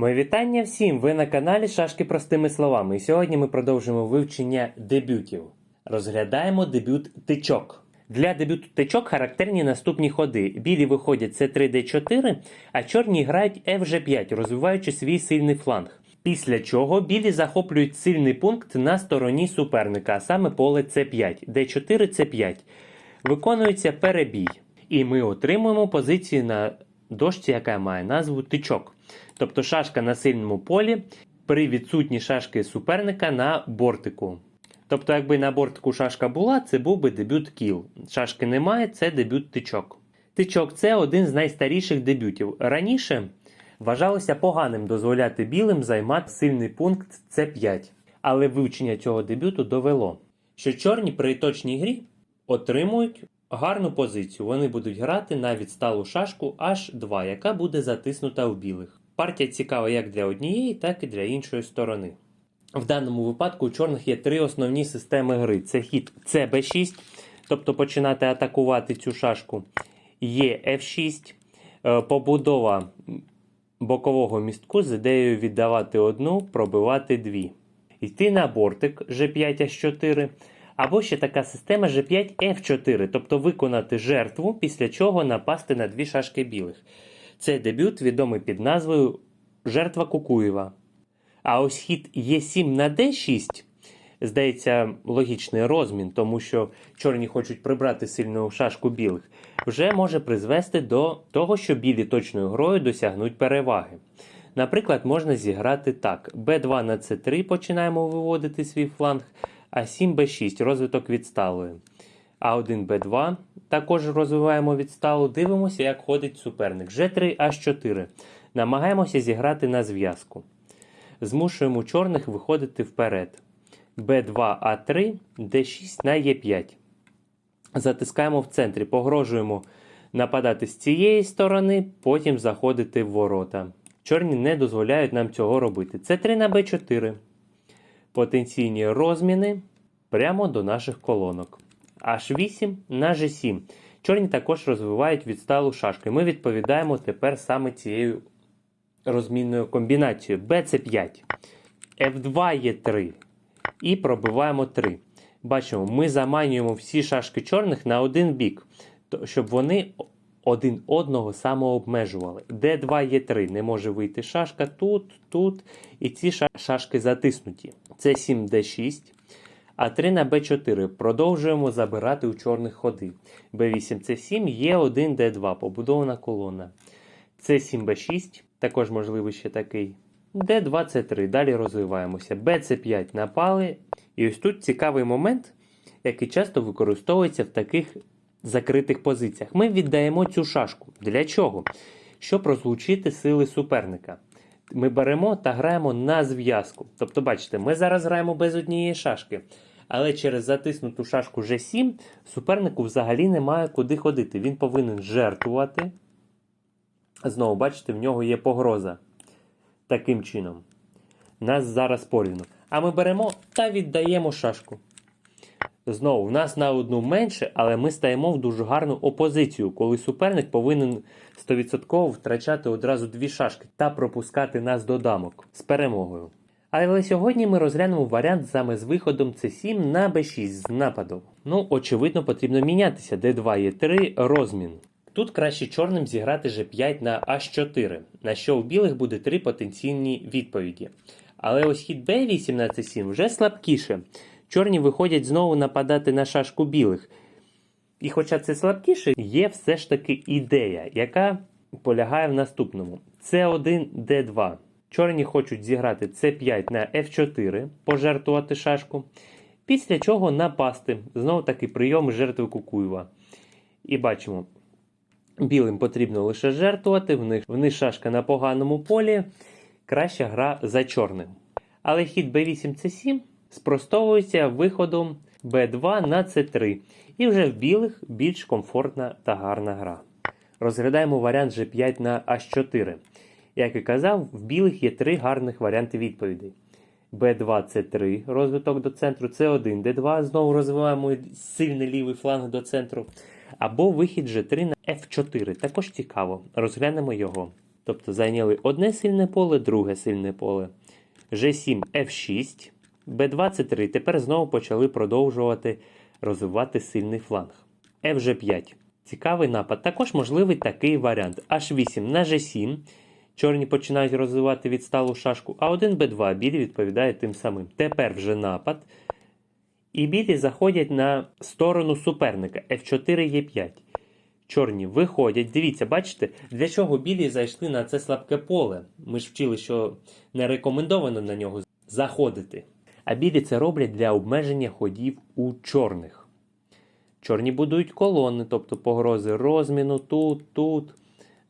Моє вітання всім! Ви на каналі Шашки простими словами. І сьогодні ми продовжуємо вивчення дебютів. Розглядаємо дебют тичок. Для дебюту тичок характерні наступні ходи. Білі виходять c3 d4, а чорні грають fg5, розвиваючи свій сильний фланг. Після чого білі захоплюють сильний пункт на стороні суперника, а саме поле c5, d4 c5. Виконується перебій. І ми отримуємо позицію на дошці, яка має назву тичок. Тобто шашка на сильному полі при відсутній шашки суперника на бортику. Тобто, якби на бортику шашка була, це був би дебют кіл. Шашки немає, це дебют тичок. Тичок це один з найстаріших дебютів. Раніше вважалося поганим дозволяти білим займати сильний пункт С5. Але вивчення цього дебюту довело, що чорні при точній грі отримують гарну позицію. Вони будуть грати на відсталу шашку H2, яка буде затиснута в білих. Партія цікава як для однієї, так і для іншої сторони. В даному випадку у чорних є три основні системи гри: це хід CB6, тобто починати атакувати цю шашку. Є F6, е, побудова бокового містку з ідеєю віддавати одну, пробивати дві. Йти на бортик G5H4, або ще така система G5F4, тобто виконати жертву, після чого напасти на дві шашки білих. Цей дебют відомий під назвою Жертва Кукуєва. А ось хід Е7 на d6, здається, логічний розмін, тому що чорні хочуть прибрати сильну шашку білих, вже може призвести до того, що білі точною грою досягнуть переваги. Наприклад, можна зіграти так: b2 на c3 починаємо виводити свій фланг, а 7 b6 розвиток відсталої. А1 b2 також розвиваємо відсталу, дивимося, як ходить суперник. G3 H4. Намагаємося зіграти на зв'язку. Змушуємо чорних виходити вперед. b2 a3, d6 на e5. Затискаємо в центрі, погрожуємо нападати з цієї сторони, потім заходити в ворота. Чорні не дозволяють нам цього робити. Це 3 на b4. Потенційні розміни прямо до наших колонок. H8 на G7. Чорні також розвивають відсталу шашку. І ми відповідаємо тепер саме цією розмінною комбінацією. BC5, F2 є 3. І пробиваємо 3. Бачимо, ми заманюємо всі шашки чорних на один бік, щоб вони один одного самообмежували. Д2 є 3. Не може вийти шашка тут, тут. І ці шашки затиснуті. Це 7 d 6 а3 на Б4 продовжуємо забирати у чорних ходи. Б8 С7, є 1 Д2, побудована колона. С7 Б6, також можливий ще такий. Д2 С3. Далі розвиваємося. БЦ5 напали. І ось тут цікавий момент, який часто використовується в таких закритих позиціях. Ми віддаємо цю шашку. Для чого? Щоб розлучити сили суперника. Ми беремо та граємо на зв'язку. Тобто, бачите, ми зараз граємо без однієї шашки. Але через затиснуту шашку G7 супернику взагалі немає куди ходити. Він повинен жертвувати. Знову, бачите, в нього є погроза. Таким чином. Нас зараз порівну. А ми беремо та віддаємо шашку. Знову, в нас на одну менше, але ми стаємо в дуже гарну опозицію, коли суперник повинен 100% втрачати одразу дві шашки та пропускати нас до дамок з перемогою. Але сьогодні ми розглянемо варіант саме з виходом c7 на b6 з нападом. Ну, очевидно, потрібно мінятися d2 є 3 розмін. Тут краще чорним зіграти g5 на h4, на що у білих буде три потенційні відповіді. Але ось хід b8 на c7 вже слабкіше. Чорні виходять знову нападати на шашку білих. І хоча це слабкіше, є все ж таки ідея, яка полягає в наступному: c1 d2. Чорні хочуть зіграти c5 на f4, пожертвувати шашку. Після чого напасти. Знову таки прийом жертви Кукуєва. І бачимо, білим потрібно лише жертвувати, в них, в них шашка на поганому полі. Краща гра за чорним. Але хід b8 c7 спростовується виходом b2 на c3. І вже в білих більш комфортна та гарна гра. Розглядаємо варіант g5 на h4. Як і казав, в білих є три гарних варіанти відповідей. b2 c3 розвиток до центру, c1 d2 знову розвиваємо сильний лівий фланг до центру. Або вихід g3 на f4. Також цікаво. Розглянемо його. Тобто зайняли одне сильне поле, друге сильне поле. G7 F6, B2 C3. Тепер знову почали продовжувати розвивати сильний фланг. FG5. Цікавий напад. Також можливий такий варіант. H8 на G7. Чорні починають розвивати відсталу шашку, а 1 Б2 білі відповідає тим самим. Тепер вже напад. І білі заходять на сторону суперника F4 Е5. Чорні виходять. Дивіться, бачите, для чого білі зайшли на це слабке поле. Ми ж вчили, що не рекомендовано на нього заходити. А білі це роблять для обмеження ходів у чорних. Чорні будують колони, тобто погрози розміну тут, тут,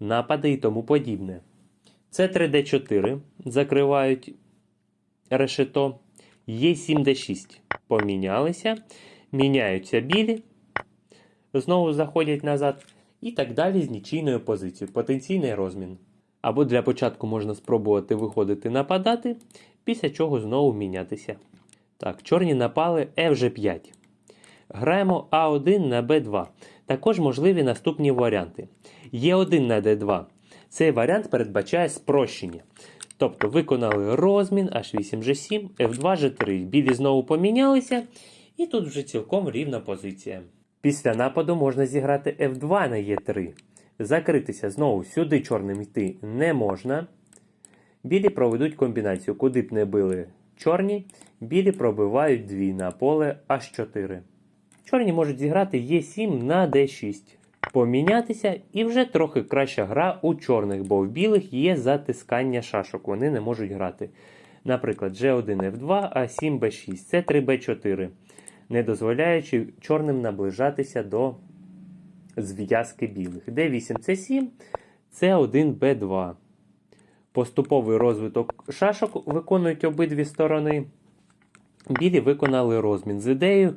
напади і тому подібне. Це 3D4 закривають решето. Є 7D6. Помінялися, міняються білі, знову заходять назад і так далі з нічийною позицією. Потенційний розмін. Або для початку можна спробувати виходити нападати, після чого знову мінятися. Так, чорні напали FG5. Граємо А1 на Б2. Також можливі наступні варіанти. Є1 на Д2. Цей варіант передбачає спрощення. Тобто виконали розмін H8 G7, F2 G3. Білі знову помінялися, і тут вже цілком рівна позиція. Після нападу можна зіграти F2 на E3. Закритися знову сюди чорним йти не можна. Білі проведуть комбінацію, куди б не били чорні, білі пробивають дві на поле H4. Чорні можуть зіграти Е7 на D6. Помінятися і вже трохи краща гра у чорних, бо в білих є затискання шашок, вони не можуть грати. Наприклад, G1 F2, А7 B6, це 3 B4, не дозволяючи чорним наближатися до зв'язки білих. D8 C7, C1 B2. Поступовий розвиток шашок виконують обидві сторони. Білі виконали розмін з ідеєю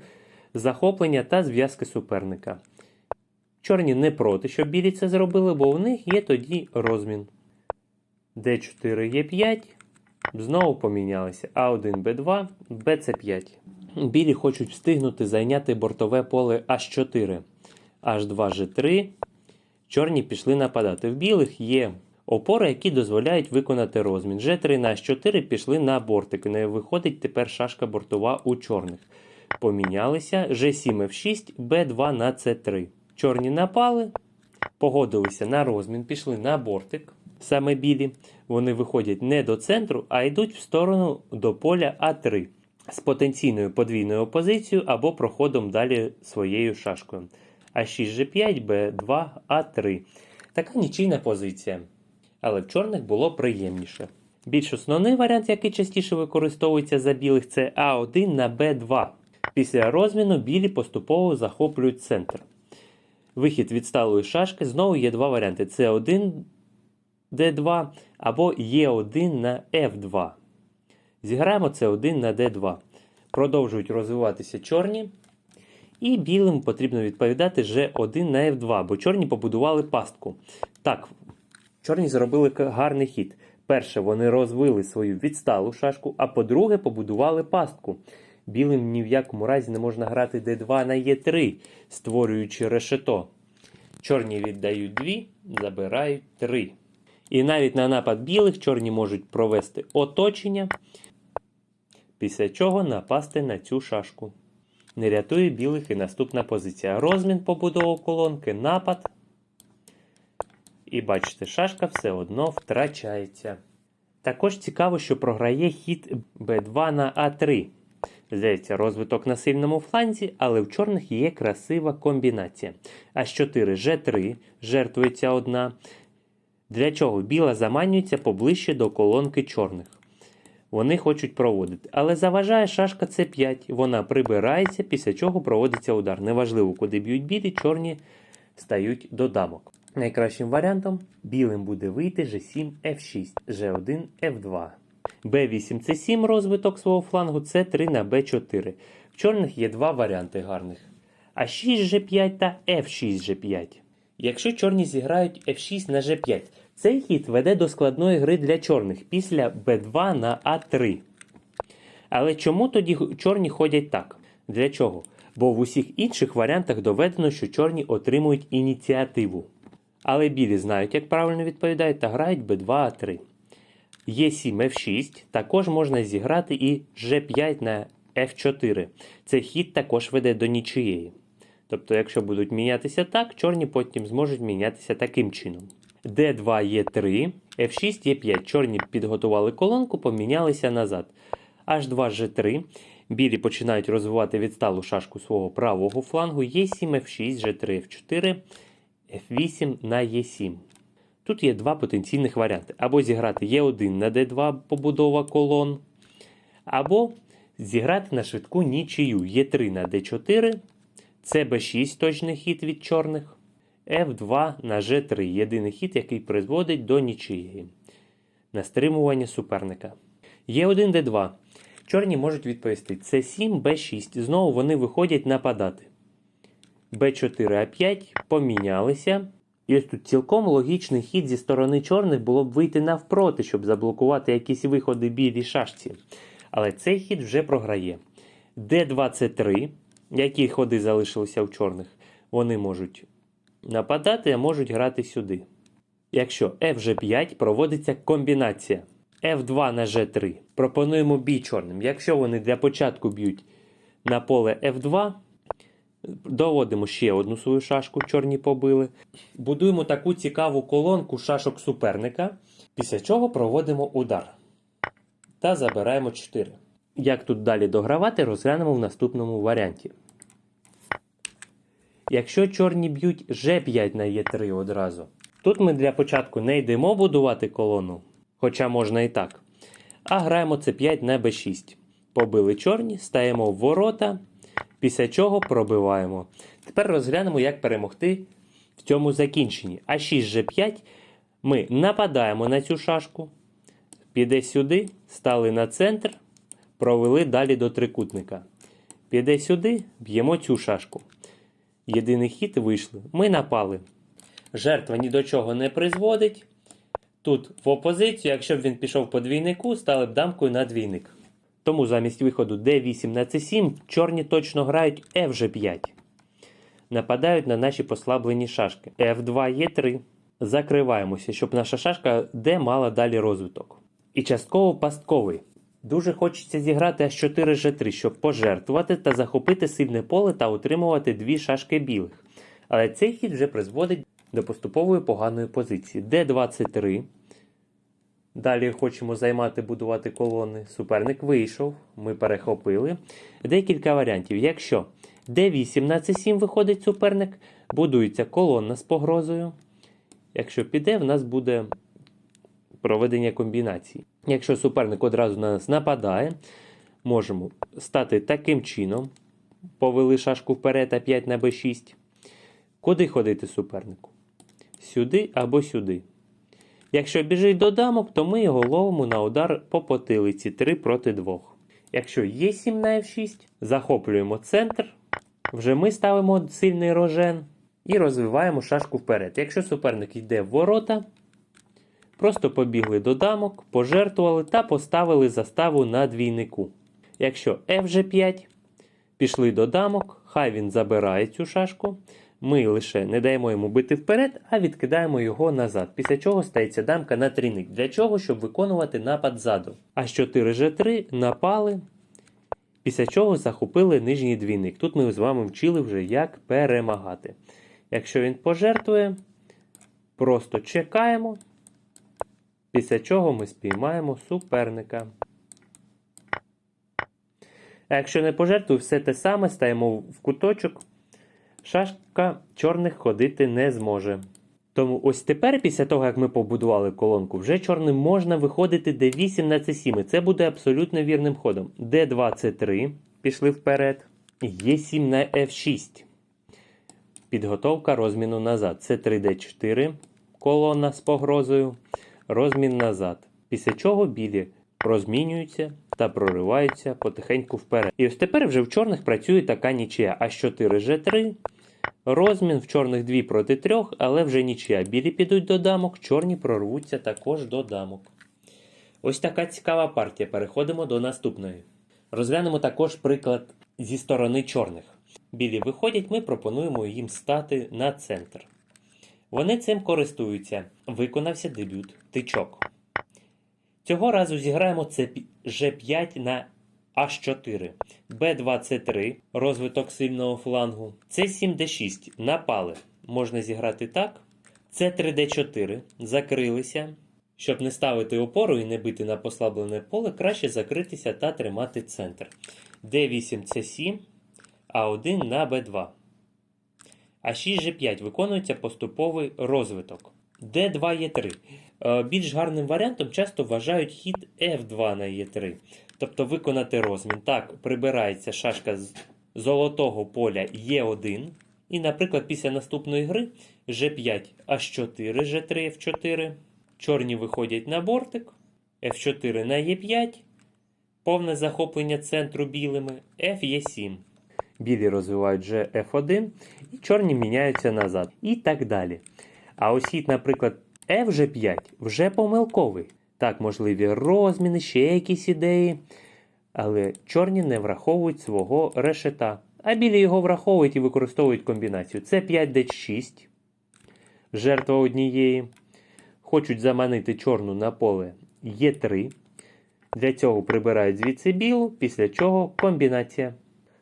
захоплення та зв'язки суперника. Чорні не проти, щоб білі це зробили, бо у них є тоді розмін. D4 Е5. Знову помінялися А1 Б2, БЦ5. Білі хочуть встигнути зайняти бортове поле H4, H2 G3. Чорні пішли нападати. В білих є опори, які дозволяють виконати розмін. G3 на H4 пішли на бортик. Не виходить тепер шашка бортова у чорних. Помінялися G7 F6, B2 на C3. Чорні напали, погодилися на розмін, пішли на бортик, саме білі. Вони виходять не до центру, а йдуть в сторону до поля А3 з потенційною подвійною опозицією або проходом далі своєю шашкою. А6 G5, Б2, А3. Така нічийна позиція. Але в чорних було приємніше. Більш основний варіант, який частіше використовується за білих, це А1 на Б2. Після розміну білі поступово захоплюють центр. Вихід від сталої шашки знову є два варіанти: С1 Д2 або Е1 на F2. Зіграємо С1 на Д2. Продовжують розвиватися чорні. І білим потрібно відповідати G1 на F2, бо чорні побудували пастку. Так, чорні зробили гарний хід. Перше, вони розвили свою відсталу шашку, а по-друге, побудували пастку. Білим ні в якому разі не можна грати d2 на e3, створюючи решето. Чорні віддають 2, забирають 3. І навіть на напад білих чорні можуть провести оточення, після чого напасти на цю шашку. Не рятує білих і наступна позиція. Розмін побудову колонки, напад. І бачите, шашка все одно втрачається. Також цікаво, що програє хід b2 на a3. Здається, розвиток на сильному фланзі, але в чорних є красива комбінація. H4 G3 жертвується одна. Для чого біла заманюється поближче до колонки чорних. Вони хочуть проводити. Але заважає шашка С5. Вона прибирається, після чого проводиться удар. Неважливо, куди б'ють білі, чорні стають до дамок. Найкращим варіантом білим буде вийти G7 F6, G1 F2. B8 C7 розвиток свого флангу, C3 на B4. В чорних є два варіанти гарних. А6 G5 та F6 G5. Якщо чорні зіграють F6 на G5, цей хід веде до складної гри для чорних після B2 на A3. Але чому тоді чорні ходять так? Для чого? Бо в усіх інших варіантах доведено, що чорні отримують ініціативу. Але білі знають, як правильно відповідають, та грають Б2, А3. Е7, F6 також можна зіграти і G5 на F4. Цей хід також веде до нічиєї. Тобто, якщо будуть мінятися так, чорні потім зможуть мінятися таким чином. D2 Е3, F6 Е5. Чорні підготували колонку, помінялися назад. H2 G3. Білі починають розвивати відсталу шашку свого правого флангу. Е7, F6, G3, F4, F8 на Е7. Тут є два потенційних варіанти. Або зіграти Е1 на Д2 побудова колон, або зіграти на швидку нічию Е3 на Д4, це Б6 точний хід від чорних, F2 на G3 єдиний хід, який призводить до нічиєї. На стримування суперника. Е1 Д2. Чорні можуть відповісти С7, Б6. Знову вони виходять нападати. Б4 А5 помінялися. І ось тут цілком логічний хід зі сторони чорних було б вийти навпроти, щоб заблокувати якісь виходи білій шашці. Але цей хід вже програє. Д23, які ходи залишилися у чорних, вони можуть нападати, а можуть грати сюди. Якщо FG5 проводиться комбінація F2 на G3. Пропонуємо бій чорним. Якщо вони для початку б'ють на поле F2, доводимо ще одну свою шашку, чорні побили. Будуємо таку цікаву колонку шашок суперника, після чого проводимо удар. Та забираємо 4. Як тут далі догравати, розглянемо в наступному варіанті. Якщо чорні б'ють G5 на Е3 одразу, тут ми для початку не йдемо будувати колону, хоча можна і так. А граємо С5 на Б6. Побили чорні, стаємо в ворота, після чого пробиваємо. Тепер розглянемо, як перемогти в цьому закінченні. А6 G5 ми нападаємо на цю шашку, піде сюди, стали на центр, провели далі до трикутника. Піде сюди, б'ємо цю шашку. Єдиний хід вийшли. Ми напали. Жертва ні до чого не призводить. Тут в опозицію, якщо б він пішов по двійнику, стали б дамкою на двійник. Тому замість виходу d8 на c7 чорні точно грають fg5. Нападають на наші послаблені шашки. f2 e3. Закриваємося, щоб наша шашка d мала далі розвиток. І частково пастковий. Дуже хочеться зіграти H4 G3, щоб пожертвувати та захопити сильне поле та отримувати дві шашки білих. Але цей хід вже призводить до поступової поганої позиції. D23. Далі хочемо займати, будувати колони. Суперник вийшов, ми перехопили. Декілька варіантів. Якщо D8 на C7 виходить суперник, будується колона з погрозою. Якщо піде, в нас буде проведення комбінацій. Якщо суперник одразу на нас нападає, можемо стати таким чином. Повели шашку вперед, а 5 на b6. Куди ходити супернику? Сюди або сюди. Якщо біжить до дамок, то ми його ловимо на удар по потилиці 3 проти 2. Якщо є 7 на F6, захоплюємо центр. Вже ми ставимо сильний рожен і розвиваємо шашку вперед. Якщо суперник йде в ворота, просто побігли до дамок, пожертвували та поставили заставу на двійнику. Якщо FG5, пішли до дамок, хай він забирає цю шашку. Ми лише не даємо йому бити вперед, а відкидаємо його назад. Після чого стається дамка на трійник. Для чого? Щоб виконувати напад ззаду. А 4 G3 напали. Після чого захопили нижній двійник. Тут ми з вами вчили вже, як перемагати. Якщо він пожертвує, просто чекаємо. Після чого ми спіймаємо суперника. А якщо не пожертвує, все те саме стаємо в куточок. Шашка чорних ходити не зможе. Тому ось тепер, після того, як ми побудували колонку, вже чорним можна виходити d8 на c7. І це буде абсолютно вірним ходом. d2 c3. Пішли вперед. Е7 на f6. Підготовка розміну назад. c 3 d4. Колона з погрозою. Розмін назад. Після чого білі розмінюються та прориваються потихеньку вперед. І ось тепер вже в чорних працює така нічия. А4 G3. Розмін в чорних 2 проти 3, але вже нічия. Білі підуть до дамок, чорні прорвуться також до дамок. Ось така цікава партія. Переходимо до наступної. Розглянемо також приклад зі сторони чорних. Білі виходять, ми пропонуємо їм стати на центр. Вони цим користуються. Виконався дебют тичок. Цього разу зіграємо це G5 на H4, B2C3, розвиток сильного флангу, C7 D6, напали. Можна зіграти так. C3D4, закрилися. Щоб не ставити опору і не бити на послаблене поле, краще закритися та тримати центр. D8 C7, А1 на B2. А6 G5 виконується поступовий розвиток. D2 Е3. Е, Більш гарним варіантом часто вважають хід F2 на Е3. Тобто виконати розмін. Так, прибирається шашка з золотого поля Е1. І, наприклад, після наступної гри G5 H4, G3, F4. Чорні виходять на бортик, F4 на Е5, повне захоплення центру білими, F7. Білі розвивають G F1 і чорні міняються назад. І так далі. А ось наприклад, FG5 вже помилковий. Так, можливі розміни, ще якісь ідеї. Але чорні не враховують свого решета. А білі його враховують і використовують комбінацію. Це 5D6, жертва однієї. Хочуть заманити чорну на поле Е3. Для цього прибирають звідси білу, після чого комбінація.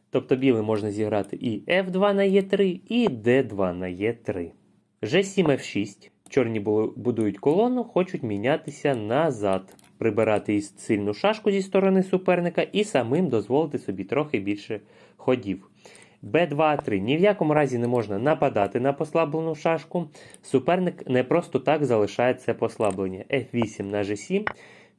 Тобто білий можна зіграти і F2 на Е3, і D2 на Е3. G7 F6. Чорні будують колону, хочуть мінятися назад, прибирати сильну шашку зі сторони суперника і самим дозволити собі трохи більше ходів. Б2-3. Ні в якому разі не можна нападати на послаблену шашку. Суперник не просто так залишає це послаблення. F8 на G7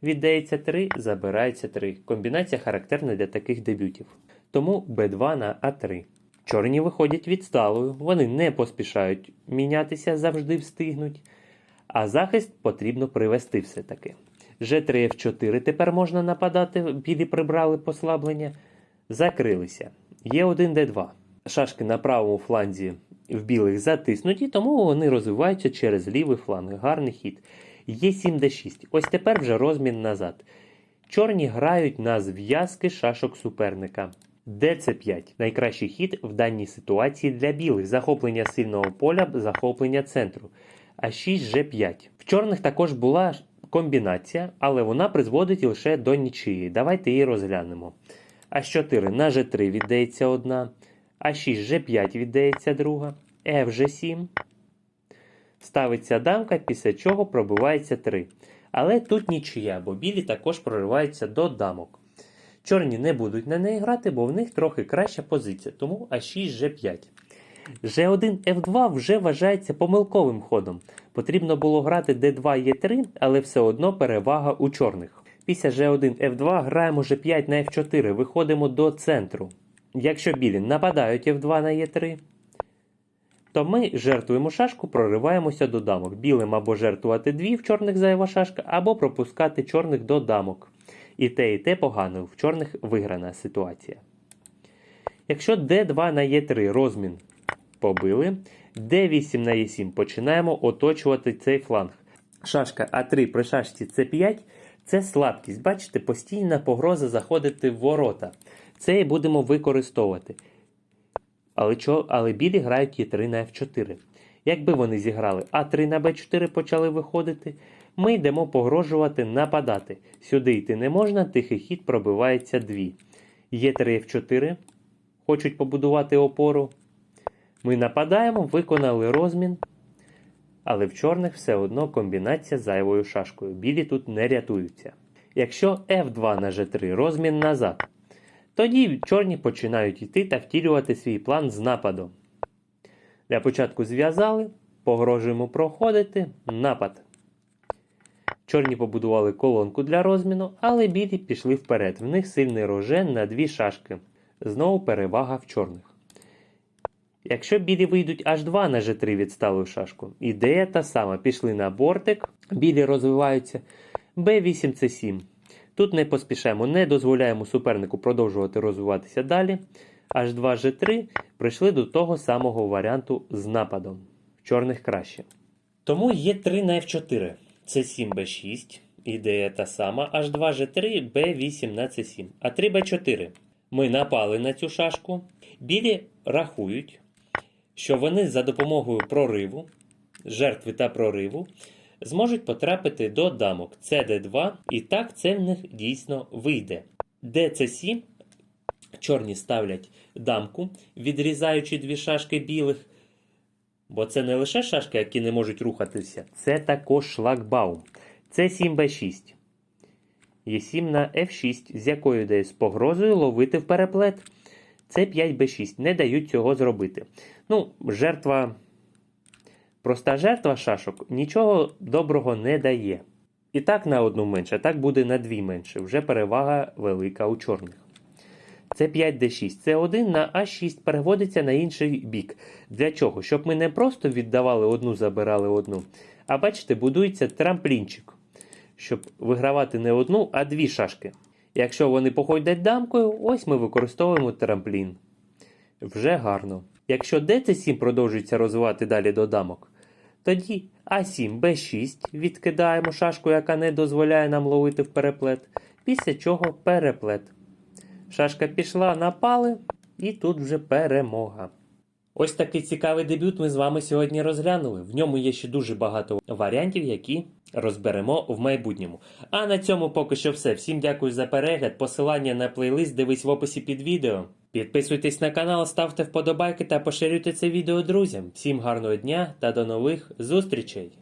віддається 3, забирається 3. Комбінація характерна для таких дебютів. Тому Б2 на А3. Чорні виходять відсталою, вони не поспішають мінятися, завжди встигнуть. А захист потрібно привести все-таки. G3 F4 тепер можна нападати, білі прибрали послаблення. Закрилися. Є1 Д2. Шашки на правому фланзі в білих затиснуті, тому вони розвиваються через лівий фланг. Гарний хід. Є7 Д6. Ось тепер вже розмін назад. Чорні грають на зв'язки шашок суперника. ДЦ5 найкращий хід в даній ситуації для білих. Захоплення сильного поля, захоплення центру. А 6 G5. В чорних також була комбінація, але вона призводить лише до нічиї. Давайте її розглянемо. А4 на G3 віддається одна, А6 G5 віддається друга, FG7. Ставиться дамка, після чого пробивається 3. Але тут нічия, бо білі також прориваються до дамок. Чорні не будуть на неї грати, бо в них трохи краща позиція, тому А6 G5. G1 F2 вже вважається помилковим ходом. Потрібно було грати D2 Е3, але все одно перевага у чорних. Після G1 F2 граємо G5 на F4, виходимо до центру. Якщо білі нападають F2 на Е3, то ми жертвуємо шашку, прориваємося до дамок. Білим або жертвувати дві в чорних зайва шашка, або пропускати чорних до дамок. І те, і те погано, в чорних виграна ситуація. Якщо D2 на Е3 розмін побили, D8 на Е7 починаємо оточувати цей фланг. Шашка А3 при шашці С5 це слабкість. Бачите, постійна погроза заходити в ворота. Це і будемо використовувати. Але, чо, але білі грають Е3 на F4. Якби вони зіграли А3 на Б4 почали виходити, ми йдемо погрожувати нападати. Сюди йти не можна, тихий хід пробивається 2. Є3 F4. Хочуть побудувати опору. Ми нападаємо, виконали розмін. Але в чорних все одно комбінація з зайвою шашкою. Білі тут не рятуються. Якщо F2 на G3 розмін назад, тоді чорні починають йти та втілювати свій план з нападом. Для початку зв'язали, погрожуємо проходити напад. Чорні побудували колонку для розміну, але білі пішли вперед. В них сильний рожен на дві шашки. Знову перевага в чорних. Якщо білі вийдуть H2 на G3 відсталу шашку, ідея та сама. Пішли на бортик, білі розвиваються. B8 C7. Тут не поспішаємо, не дозволяємо супернику продовжувати розвиватися далі. H2 G3 прийшли до того самого варіанту з нападом. В чорних краще. Тому є 3 на F4. C7 B6. Ідея та сама. H2 G3, B8 на C7. А 3 B4. Ми напали на цю шашку. Білі рахують, що вони за допомогою прориву жертви та прориву зможуть потрапити до дамок CD2, і так це в них дійсно вийде. ДЦ7 чорні ставлять дамку, відрізаючи дві шашки білих. Бо це не лише шашки, які не можуть рухатися, це також шлагбаум. Це 7Б6. Є7 на F6, з якою йде з погрозою ловити в переплет. Це 5Б6. Не дають цього зробити. Ну, жертва. Проста жертва шашок нічого доброго не дає. І так на одну менше, так буде на дві менше. Вже перевага велика у чорних. Це 5D6. Це 1 на А6 переводиться на інший бік. Для чого? Щоб ми не просто віддавали одну, забирали одну. А бачите, будується трамплінчик. Щоб вигравати не одну, а дві шашки. Якщо вони походять дамкою, ось ми використовуємо трамплін. Вже гарно. Якщо ДЦ7 продовжується розвивати далі до дамок, тоді А7, Б6 відкидаємо шашку, яка не дозволяє нам ловити в переплет. Після чого переплет. Шашка пішла, напали, і тут вже перемога. Ось такий цікавий дебют ми з вами сьогодні розглянули. В ньому є ще дуже багато варіантів, які розберемо в майбутньому. А на цьому поки що все. Всім дякую за перегляд. Посилання на плейлист дивись в описі під відео. Підписуйтесь на канал, ставте вподобайки та поширюйте це відео друзям. Всім гарного дня та до нових зустрічей!